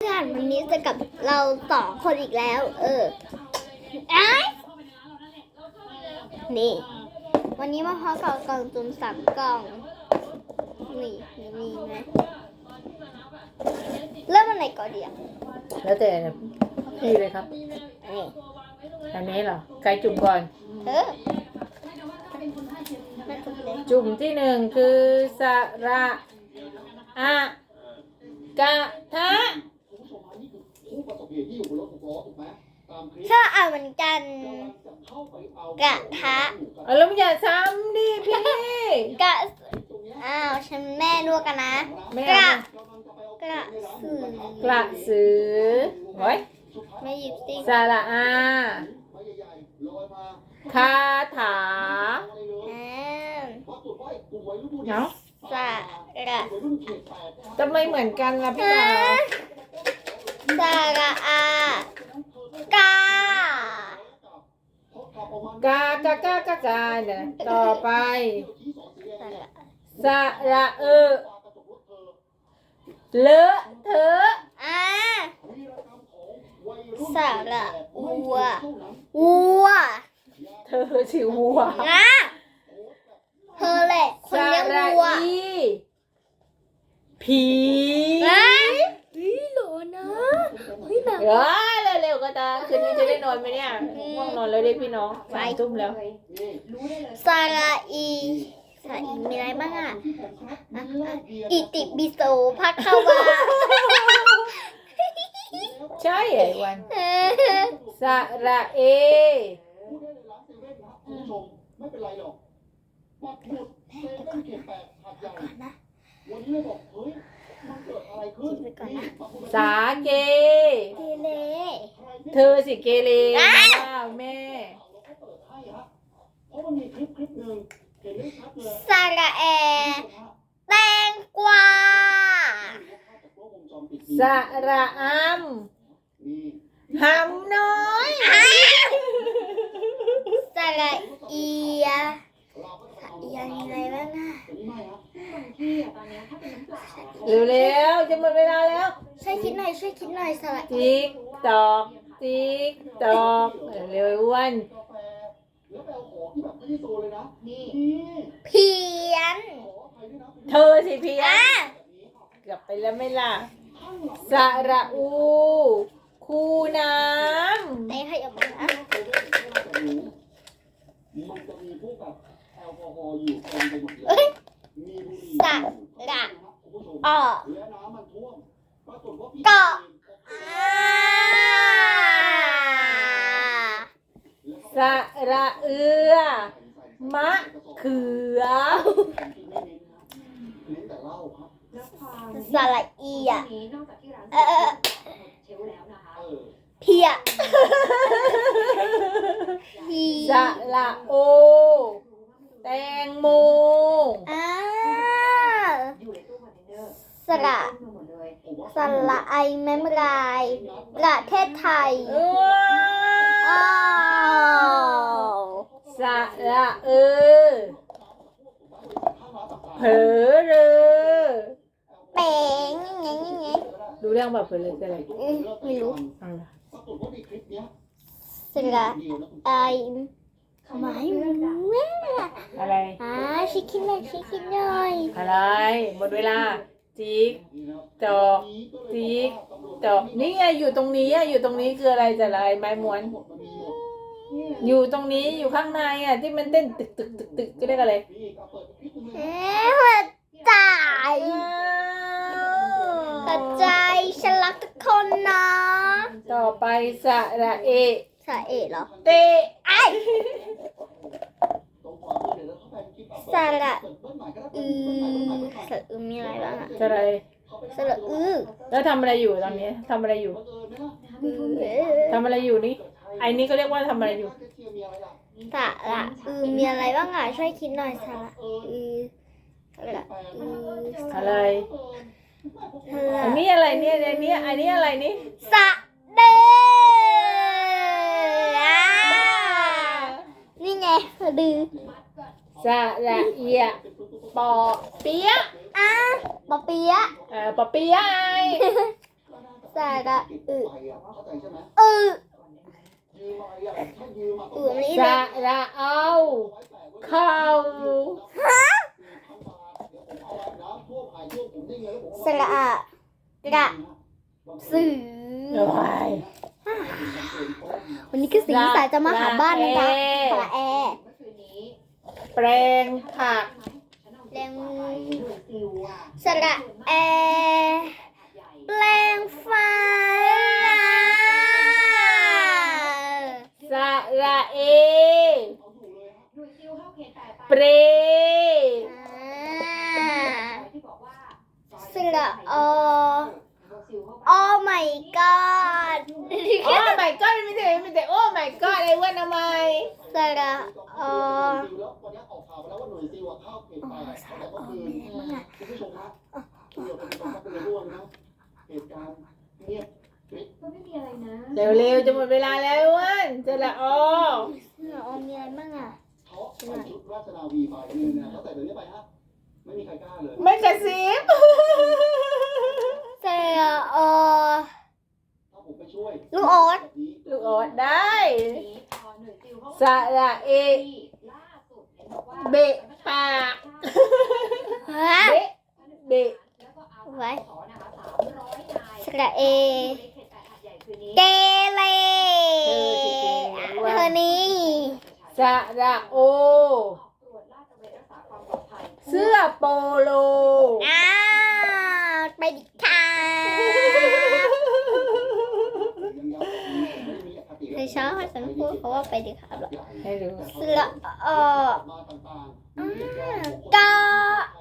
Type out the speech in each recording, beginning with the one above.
เพื่อนวันนี้จะกับเราสองคนอีกแล้ว เออไอ้ายนี่ วันนี้มาพร้อมกับกล่องจุ่มสามกล่อง นี่นี่มีไหมเริ่มอันไหนก่อนดีอะแล้วแต่พี่เลยครับนี่อันนี้เหรอไก่จุ่มก่อน เออมาจุ่มเลยจุ่มที่หนึ่งคือสระอะกะทะ ชอบอ่านเหมือนกันกระทะ เอาแล้วอย่าซ้ำดิพี่ กระอ้าวฉันแม่ลวกกันนะ ไม่กเอาระกระสือ กระสือไว้ไม่หยิบสิสระอาคาถาอ่าเนาะสะระทำไมเหมือนกันล่ะพี่อ่าบ่าว สะระอากากากากากากาเนี่ยต่อไปสะระสระเออเลอะเทอะอ่าสะระวัววัวเธอสิวัวนะเธอแหละคนสเลี้ยงระวัวอีผี นะเฮ้ยหรอนะ เฮ้ยแบบเออเร็วๆก็ตาคืนนี้จะได้นอนไหมเนี่ยง่วงนอนแล้วได้พี่น้องสามทุ่มแล้วสาระอีสาระอีมีอะไรบ้างอะอะอะอิติปิโสภาควาใช่ไอ้วันเออสระเอไม่เป็นไรหรอกปักหมุดเซเว่นเขตแปดหัดใหญ่ก่อนนะวันนี้เลยบอกเฮ้ยมันเกิดอะไรขึ้นคิดไปก่อนนะสาเก เทเลเธอสิเกเรว้าวแม่เราก็เปิดให้ฮะเพราะมันมีคลิปคลิปหนึ่งเห็นได้ชัดเลยสาระแอแตงกวาสระอัมนี่หำน้อยสาระเอียเราก็จะสาระเอียมีอะไรบ้างอะอันนี้ไม่ฮะเร็วๆจะหมดเวลาแล้ว ช่วยคิดหน่อยช่วยคิดหน่อยสาระติ๊กตอก ติ๊กตอกเร็วๆอ้วนกาแฟแล้วไปเอาของที่แบบไม่ได้โซเลยนะนี่เพียนขออภัยด้วยนะเธอสิเพียอะเกือบไปแล้วไม่ล่ะสระอู คูน้ไหนใครเอามาอะมันจะมีพวกแบบแอลกอฮอล์อยู่เต็มไปหมดเลเอ้ยยมีบุหรี่สะระคุณผู้ชมอ้อและน้ำมันท่วมปรากฏว่าพี่ เกาะ เองำสระเอือ มะเขือเน้นแต่เหล้าครับสาระเอียนอกจากที่ร้านเออเออเชลแล้วนะคะเออเพียพีสระโอ แตงโมอ่าอยู่ในตู้คอนเทนเนอร์สระหมดเลยผมว่าสระไอแมมราย ประเทศไทยว้า อ้าววสระเออเผลอเรอเป๋งยังไงยังไงรู้เรื่องแบบเผลอเรอคืออะไรอืมไม่รู้เอาล่ะปรสระไอไม่รู้อะไรอ่าชิคกี้พายชิคกี้พาย อะไร หมดเวลา จิ๊กจอกจิ๊กจอกนี่ไงอยู่ตรงนี้อะอยู่ตรงนี้คืออะไรจะอะไรไม้ม้วน อยู่ตรงนี้อยู่ข้างในอะ ที่มันเต้นตึกตึกตึกตึกก็เรียกอะไรเอ๊ะหัวใจหัวใจฉันรักทุกคนนะ ต่อไปสระเอสระเอะเหรอเตะไอสระ อือสระอือมีอะไรบ้างอะอะไรสระอือแล้วทำอะไรอยู่ตอนนี้ทำอะไรอยู่อือทำอะไรอยู่นี่ไอ้นี่ก็เรียกว่าทำอะไรอยู่สระอือมีอะไรบ้างอะช่วยคิดหน่อยสระอือสระอืออะไรสระอันนี้อะไรเนี่ยอันนี้อันนี้อะไรนี่สะเดอ่านี่ไงสะดือสระเอีย ปอเปียะอะปอเปียะเอ่อปอเปียะไอสระอึไปอะเข้าใจใช่ไหมอึยืมอะไรอะถ้ายืมมาอึแบบนี้สเลยระเอาเข้าสระอะกระสือโอ้ยวันนี้คือสีสายจะมาหาบ้านนะจ๊ะสระแอเมื่อคืนนี้แปลงผักแร งหน่วยซิลอะสระแอแปลงไฟสระเอหน่วยซิลเข้าเขตแปดไปเปรที่บอกว่าสระอหน่วยซิลเข้าไปโอ้ my god โอ้ my god ไม่ใช่ไม่ใช่โอ้ my god ไอ้อ้วนทำไมสระอ เขตแปดตั้งแต่เมื่อคืนคุณผู้ชมครับเกี่ยวกับการเป็นร่วมนะเหตุการณ์เงียบก็ไม่มีอะไรนะเร็วๆจะหมดเวลาแล้วไอ้อ้วนสระอสระออมมีอะไรบ้างอะเขาใส่ชุดราชนาวีไปนี่นะเขาใส่แบบนี้ไปฮะไม่มีใครกล้าเลย ไม่กระซิบสระอถ้าผมไปช่วยลูกออสลูกออดได้สระเอ เบะปาก เบะเบะแล้วก็เอาไว้ขอนะคะสามร้อยนายสระเอในเขตแปดหาดใหญ่คืนนี้เกเรเธอสิเกเรเธอนี่สระโอออกตรวจลาดตระเวนรักษาความปลอดภัยเสื้อโปโล อ้าวไปดิค่ะเคยชอบให้ฉันพูดเขาว่าไปดิครับหรอให้รู้สระออกอ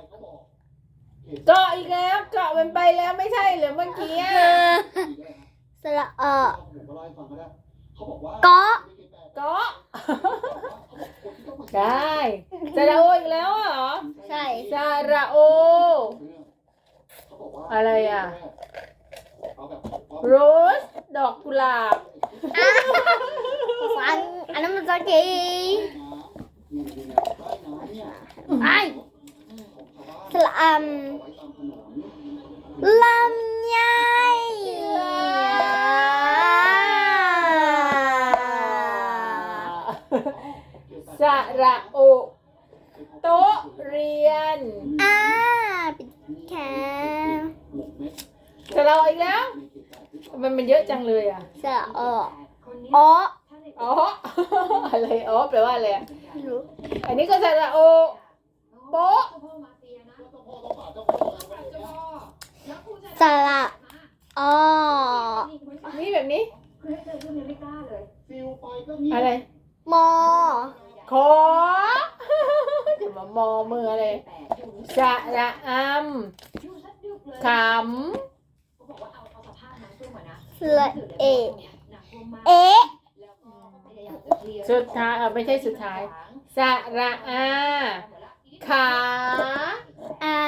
เกาะอีกแล้วเกาะมันไปแล้วไม่ใช่เหรือเมื่อกี้อะสระออเกาะเกาะเกาะได้สระโออีกแล้วเหรอใช่สระโอ อะไรอะโรสดอกกุหลาบฟังอันนั้นมันจะกีไอสระ อำลำไยสระโอโต๊ะเรียน อ่าปิดแขนสระโออีกแล้ว มันมันเยอะจังเลยอะสระออคนนี้อ๋ออ๋ออะไรอ๋อแปลว่าอะไรอะไม่รู้อันนี้ก็สระโอโป๊ะเจ้าพ่อมาเฟียนะ สระออนี่แบบนี้เฮ้ยเจอรุ่นนี้ไม่กล้าเลยอะไร มอ ขอจะมามอมืออะไรสระอำอยู่ชัดดึกเลยขเขาบอกว่าเอาเอาสภาพน้ำท่วมก่อนนะสระเอน้ำท่วมมากเอ๊ะแล้วก็พยายามจะเคลียร์ำสุดท้ายเออไม่ใช่สุดท้าย สระอาขา อา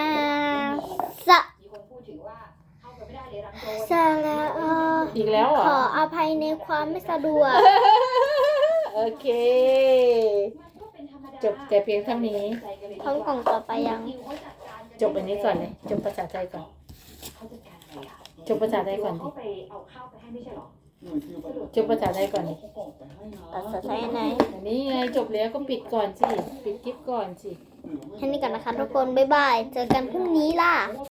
สะ มีคนพูดถึงว่าเข้าไปไม่ได้เลยรังโจร สระอ ออีกแล้วเหรขอออภัยในความไม่สะดวก โอเคมันก็เป็นธรรมดาจบแต่เพียงเท่านี้ ท้องกล่องต่อไปยัง จบอันนี้ก่อนเลยจบภาษาไทยก่อนเขาจัดการอะไรอะจบภาษาไทยก่อนดิเขาไปเอาข้าวไปให้ไม่ใช่หรอจบภาษาไทยก่อนดิภาษาไทยไหน อันนี้ไงจบแล้วก็ปิดก่อนสิ ปิดคลิปก่อนสิ แค่นี้ก่อนนะคะทุกคน บ๊ายบาย เจอกันพรุ่งนี้ล่ะ